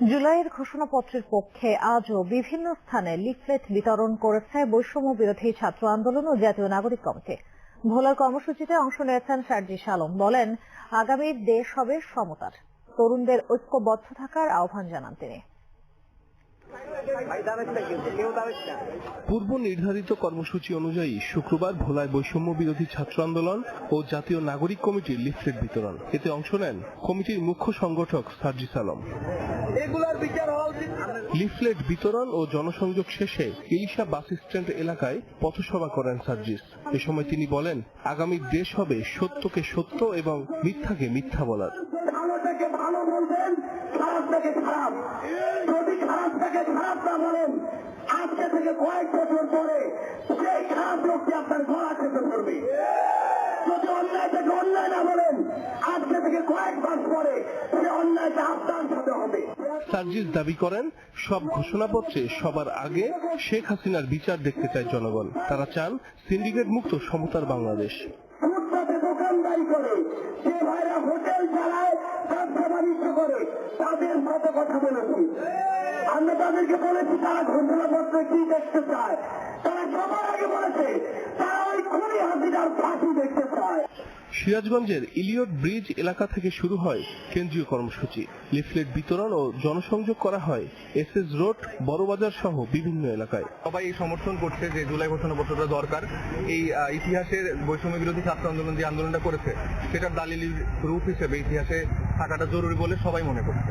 জুলাইয়ের ঘোষণাপত্রের পক্ষে আজও বিভিন্ন স্থানে লিফলেট বিতরণ করেছে বৈষম্য বিরোধী ছাত্র আন্দোলন ও জাতীয় নাগরিক কমিটি। ভোলার কর্মসূচিতে অংশ নিয়েছেন সার্জিস আলম বলেন, আগামী দেশ হবে সমতার। তরুণদের ঐক্যবদ্ধ থাকার আহ্বান জানান তিনি। পূর্ব নির্ধারিত কর্মসূচি অনুযায়ী শুক্রবার ভোলায় বৈষম্য বিরোধী ছাত্র আন্দোলন ও জাতীয় নাগরিক কমিটির লিফলেট বিতরণ। এতে অংশ নেন কমিটির মুখ্য সংগঠক সার্জিস আলম। লিফলেট বিতরণ ও জনসংযোগ শেষে ইলিশা বাস স্ট্যান্ড এলাকায় পথসভা করেন সার্জিস। এ সময় তিনি বলেন আগামী দেশ হবে সত্যকে সত্য এবং মিথ্যাকে মিথ্যা বলার। ভালো বলবেন খারাপ খারাপ থেকে না বলেন আজকে থেকে কয়েক বছর পরে সেই খারাপ লোকটি আপনার গলা চেপে পড়বে যদি অন্যায় থেকে অন্যায় না বলেন আজকে থেকে কয়েক মাস পরে সে অন্যায়টা আপনার সাথে হবে। সার্জিস দাবি করেন সব ঘোষণাপত্রে সবার আগে শেখ হাসিনার বিচার দেখতে চায় জনগণ। তারা চান সিন্ডিকেট মুক্ত সমতার বাংলাদেশ। ফুটপাতে দোকানদারি করে যে ভাইরা হোটেল চালায় ব্যবসা বাণিজ্য করে তাদের মতো কথা বলেছি তাদেরকে বলেছি তারা ঘোষণাপত্রে কি দেখতে চায়? তারা সবার আগে বলেছে তারা ওই খুনি হাসিনার ফাঁসি দেখতে চায়। সিরাজগঞ্জের ইলিয়ট ব্রিজ এলাকা থেকে শুরু হয় কেন্দ্রীয় কর্মসূচি। লিফলেট বিতরণ ও জনসংযোগ করা হয় এস এস রোড বড়বাজার সহ বিভিন্ন এলাকায়। সবাই এই সমর্থন করছে যে জুলাই ঘোষণা ঘোষণাপত্রটা দরকার। এই আহ, ইতিহাসের বৈষম্য বিরোধী ছাত্র আন্দোলন যে আন্দোলনটা করেছে সেটার দালিলি রূপ হিসেবে ইতিহাসে থাকাটা জরুরি বলে সবাই মনে করছে।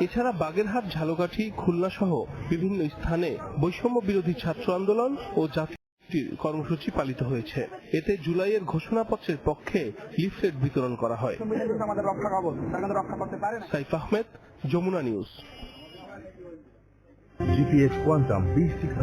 এছাড়া বাগেরহাট, ঝালকাঠি খুলনা সহ বিভিন্ন স্থানে বৈষম্য বিরোধী ছাত্র আন্দোলন ও জাতীয় কর্মসূচি পালিত হয়েছে। এতে জুলাইয়ের ঘোষণাপত্রের পক্ষে লিফলেট বিতরণ করা হয়। Saif Ahmed, Jamuna news. GPH Quantum B600